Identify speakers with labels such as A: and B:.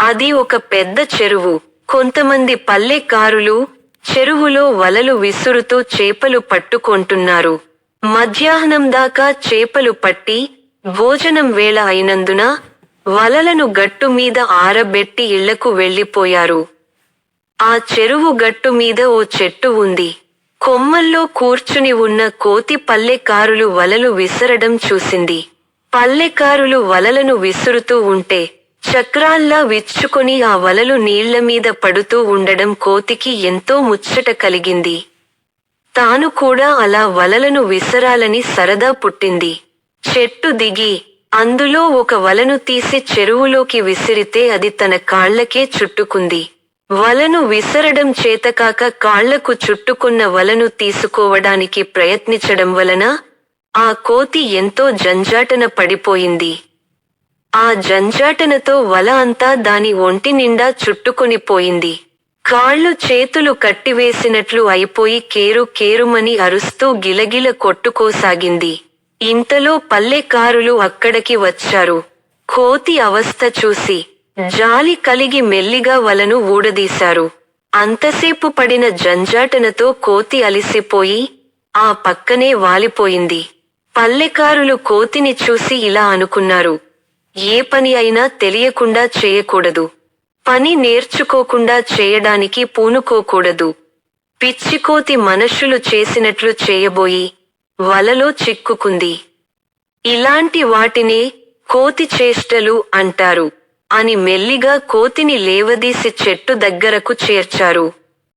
A: అది ఒక పెద్ద చెరువు. కొంతమంది పల్లెకారులు చెరువులో వలలు విసురుతూ చేపలు పట్టుకొంటున్నారు. మధ్యాహ్నం దాకా చేపలు పట్టి భోజనం వేళ అయినందున వలలను గట్టు మీద ఆరబెట్టి ఇళ్ళకు వెళ్ళిపోయారు ఆ చెరువు గట్టు మీద ఓ చెట్టు ఉంది. కొమ్మల్లో కూర్చుని ఉన్న కోతి పల్లెకారులు వలలు విసరడం చూసింది. పల్లెకారులు వలలను విసురుతూ ఉంటే చక్రాల్లా విచ్చుకొని ఆ వలలు నీళ్ళ మీద పడుతూ ఉండడం కోతికి ఎంతో ముచ్చట కలిగింది. తాను కూడా అలా వలలను విసరాలని సరదా పుట్టింది. చెట్టు దిగి అందులో ఒక వలను తీసి చెరువులోకి విసిరితే అది తన కాళ్ళకే చుట్టుకుంది. వలను విసరడం చేతకాక కాళ్ళకు చుట్టుకున్న వలను తీసుకోవడానికి ప్రయత్నించడం వలన ఆ కోతి ఎంతో జంజాటన పడిపోయింది. ఆ జంజాటనతో వల అంతా దాని ఒంటి నిండా చుట్టుకొని పోయింది. కాళ్ళు చేతులు కట్టివేసినట్లు అయిపోయి కేరు కేరుమని అరుస్తూ గిలగిల కొట్టుకోసాగింది. ఇంతలో పల్లెకారులు అక్కడికి వచ్చారు. కోతి అవస్థ చూసి జాలి కలిగి మెల్లిగా వలను ఊడదీశారు. అంతసేపు పడిన జంజాటనతో కోతి అలిసిపోయి ఆ పక్కనే వాలిపోయింది. పల్లెకారులు కోతిని చూసి ఇలా అనుకున్నారు. ఏ పని అయినా తెలియకుండా చేయకూడదు. పని నేర్చుకోకుండా చేయడానికి పూనుకోకూడదు. పిచ్చికోతి మనుషులు చేసినట్లు చేయబోయి వలలో చిక్కుకుంది. ఇలాంటి వాటినే కోతి చేష్టలు అంటారు అని మెల్లిగా కోతిని లేవదీసి చెట్టు దగ్గరకు చేర్చారు.